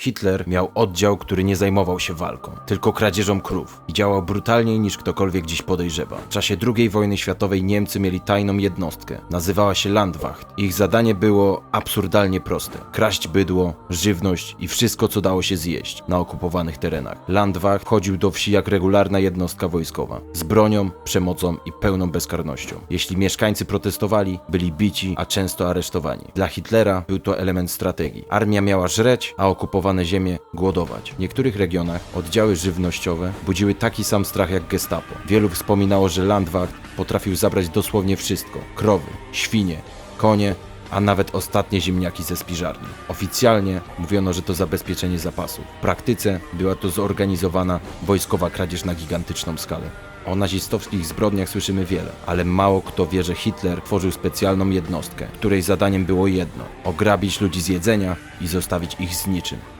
Hitler miał oddział, który nie zajmował się walką, tylko kradzieżą krów i działał brutalniej niż ktokolwiek dziś podejrzewa. W czasie II wojny światowej Niemcy mieli tajną jednostkę. Nazywała się Landwacht. Ich zadanie było absurdalnie proste: kraść bydło, żywność i wszystko, co dało się zjeść na okupowanych terenach. Landwacht wchodził do wsi jak regularna jednostka wojskowa, z bronią, przemocą i pełną bezkarnością. Jeśli mieszkańcy protestowali, byli bici, a często aresztowani. Dla Hitlera był to element strategii. Armia miała żreć, a okupowane ziemie głodować. W niektórych regionach oddziały żywnościowe budziły taki sam strach jak gestapo. Wielu wspominało, że Landwacht potrafił zabrać dosłownie wszystko: krowy, świnie, konie, a nawet ostatnie ziemniaki ze spiżarni. Oficjalnie mówiono, że to zabezpieczenie zapasów. W praktyce była to zorganizowana wojskowa kradzież na gigantyczną skalę. O nazistowskich zbrodniach słyszymy wiele, ale mało kto wie, że Hitler tworzył specjalną jednostkę, której zadaniem było jedno: ograbić ludzi z jedzenia i zostawić ich z niczym.